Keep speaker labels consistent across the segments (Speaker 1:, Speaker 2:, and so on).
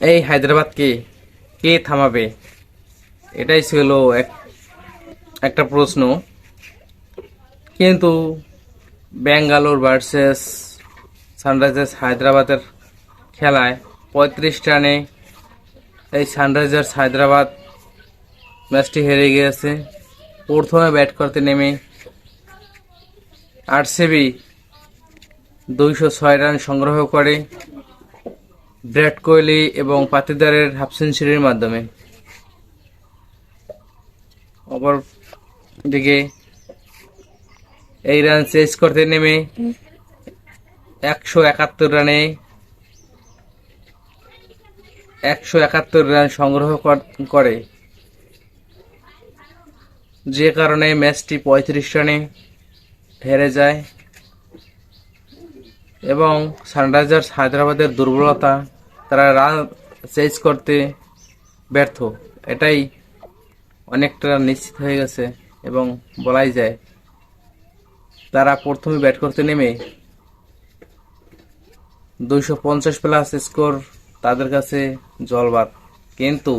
Speaker 1: এই হায়দ্রাবাদকে কে থামাবে? এটাই ছিল এক একটা প্রশ্ন। কিন্তু ব্যাঙ্গালোর ভার্সেস সানরাইজার্স হায়দ্রাবাদের খেলায় পঁয়ত্রিশ রানে এই সানরাইজার্স হায়দ্রাবাদ ম্যাচটি হেরে গিয়েছে। প্রথমে ব্যাট করতে নেমে আরসিবি দুইশো ছয় রান সংগ্রহ করে। বিরাট কোহলি এবং পাতিদারের হাফ সেঞ্চুরির মাধ্যমে। অপর দিকে এই রান চেস করতে নেমে একশো একাত্তর রানে একশো একাত্তর রান সংগ্রহ করে। যে কারণে ম্যাচটি পঁয়ত্রিশ রানে হেরে যায় এবং সানরাইজার্স হায়দ্রাবাদের দুর্বলতা তারা রান চেজ করতে ব্যর্থ। এটাই অনেকটা নিশ্চিত হয়ে গেছে এবং বলাই যায়, তারা প্রথমে ব্যাট করতে নেমে দুইশো পঞ্চাশ প্লাস স্কোর তাদের কাছে জলবার। কিন্তু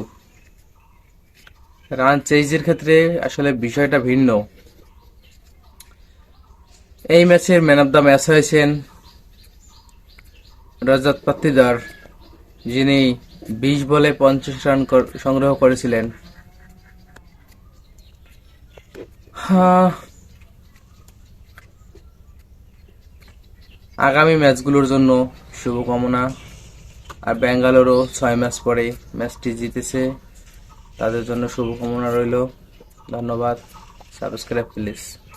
Speaker 1: রান চেঞ্জের ক্ষেত্রে আসলে বিষয়টা ভিন্ন। এই ম্যাচের ম্যান অফ দ্য ম্যাচ হয়েছেন রজত পাত্তিদার যিনি বিশ বলে পঞ্চাশ রান সংগ্রহ করেছিলেন। আগামী ম্যাচগুলোর জন্য শুভকামনা। আর ব্যাঙ্গালোরও ছয় ম্যাচ পরে ম্যাচটি জিতেছে। তাদের জন্য শুভকামনা রইল। ধন্যবাদ। Subscribe please.